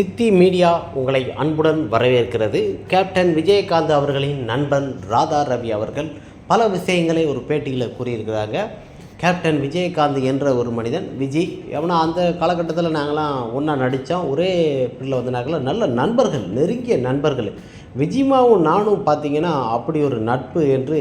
சித்தி மீடியா உங்களை அன்புடன் வரவேற்கிறது. கேப்டன் விஜயகாந்த் அவர்களின் நண்பன் ராதா ரவி அவர்கள் பல விஷயங்களை ஒரு பேட்டியில் கூறியிருக்கிறாங்க. கேப்டன் விஜயகாந்த் என்ற ஒரு மனிதன் விஜய் எவனா அந்த காலகட்டத்தில் நாங்களாம் ஒன்றா நடித்தோம் ஒரே பிள்ளை வந்தனாங்கள நல்ல நண்பர்கள் நெருங்கிய நண்பர்கள். விஜிமாவும் நானும் பார்த்தீங்கன்னா அப்படி ஒரு நட்பு என்று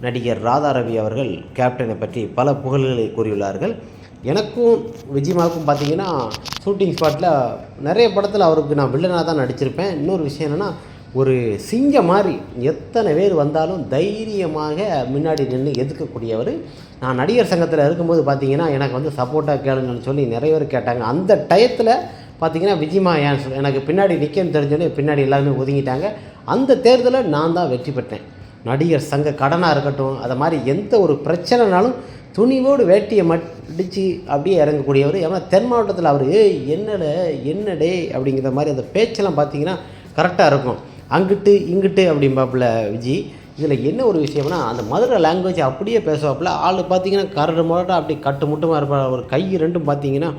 நடிகர் ராதா ரவி அவர்கள் கேப்டனை பற்றி பல புகழ்களை கூறியுள்ளார்கள். எனக்கும் விஜயமாவுக்கும் பார்த்தீங்கன்னா ஷூட்டிங் ஸ்பாட்டில் நிறைய படத்தில் அவருக்கு நான் வில்லனாக தான் நடிச்சிருப்பேன். இன்னொரு விஷயம் என்னென்னா ஒரு சிங்கம் மாதிரி எத்தனை பேர் வந்தாலும் தைரியமாக முன்னாடி நின்று எதிர்க்கக்கூடியவர். நான் நடிகர் சங்கத்தில் இருக்கும்போது பார்த்தீங்கன்னா எனக்கு வந்து சப்போர்ட்டாக கேளுங்கன்னு சொல்லி நிறைய பேர் கேட்டாங்க. அந்த டயத்தில் பார்த்தீங்கன்னா விஜயமா ஏன் சொல்- எனக்கு பின்னாடி நிற்கன்னு தெரிஞ்சோடனே பின்னாடி எல்லாருமே ஒதுங்கிட்டாங்க. அந்த தேர்தலில் நான் தான் வெற்றி பெற்றேன். நடிகர் சங்க கடனாக இருக்கட்டும் அதை மாதிரி எந்த ஒரு பிரச்சனைனாலும் துணிவோடு வேட்டியை மடித்து அப்படியே இறங்கக்கூடியவர் ஏன்னா தென் மாவட்டத்தில் அவர் ஏய் என்னட என்னடே அப்படிங்கிற மாதிரி அந்த பேச்செல்லாம் பார்த்தீங்கன்னா கரெக்டாக இருக்கும். அங்கிட்டு இங்கிட்டு அப்படிம்பாப்புல விஜய் இதில் என்ன ஒரு விஷயம்னா அந்த மதுரை லாங்குவேஜ் அப்படியே பேசுவாப்புல. ஆள் பார்த்தீங்கன்னா கரடு முரட்டாக அப்படி கட்டு முட்டமாக இருப்பார். ஒரு கை ரெண்டும் பார்த்தீங்கன்னா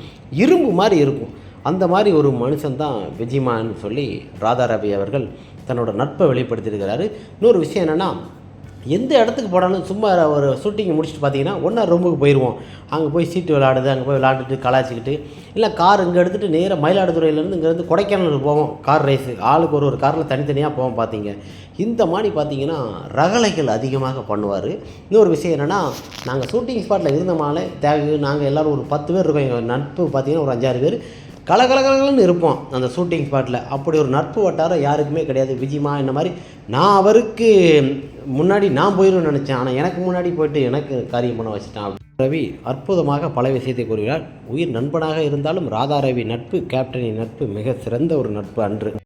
இரும்பு மாதிரி இருக்கும். அந்த மாதிரி ஒரு மனுஷன் தான் விஜயமான்னு சொல்லி ராதாரவி அவர்கள் தன்னோட நட்பை வெளிப்படுத்தியிருக்கிறாரு. இன்னொரு விஷயம் என்னென்னா எந்த இடத்துக்கு போனாலும் சும்மா ஒரு ஷூட்டிங் முடிச்சுட்டு பார்த்தீங்கன்னா ஒன்றா ரூமுக்கு போயிடுவோம் அங்கே போய் சீட்டு விளாடுது அங்கே போய் விளாண்டுட்டு கலாச்சிக்கிட்டு இல்லை கார் இங்கே எடுத்துகிட்டு நேராக மயிலாடுதுறையிலேருந்து இங்கேருந்து கொடைக்கானல் போவோம் கார் ரேஸு ஆளுக்கு ஒரு ஒரு காரில் தனித்தனியாக போவோம் பார்த்தீங்க. இந்த மாதிரி பார்த்தீங்கன்னா ரகளைகள் அதிகமாக பண்ணுவார். இன்னொரு விஷயம் என்னென்னா நாங்கள் ஷூட்டிங் ஸ்பாட்டில் இருந்தமாலே தேவை நாங்கள் எல்லோரும் ஒரு பத்து பேர் இருக்கோம். எங்கள் நட்பு பார்த்தீங்கன்னா ஒரு அஞ்சாறு பேர். கலகலகலன்னு இருப்போம் அந்த ஷூட்டிங் ஸ்பாட்டில் அப்படி ஒரு நட்பு வட்டாரம் யாருக்குமே கிடையாது. விஜயமா இந்த மாதிரி நான் அவருக்கு முன்னாடி நான் போயிடும்னு நினச்சேன். ஆனால் எனக்கு முன்னாடி போயிட்டு எனக்கு காரியம் பண்ண வச்சுட்டான் ரவி அற்புதமாக பல விஷயத்தை கூறுகிறார். உயிர் நண்பனாக இருந்தாலும் ராதா ரவி நட்பு கேப்டனின் நட்பு மிக சிறந்த ஒரு நட்பு அன்று.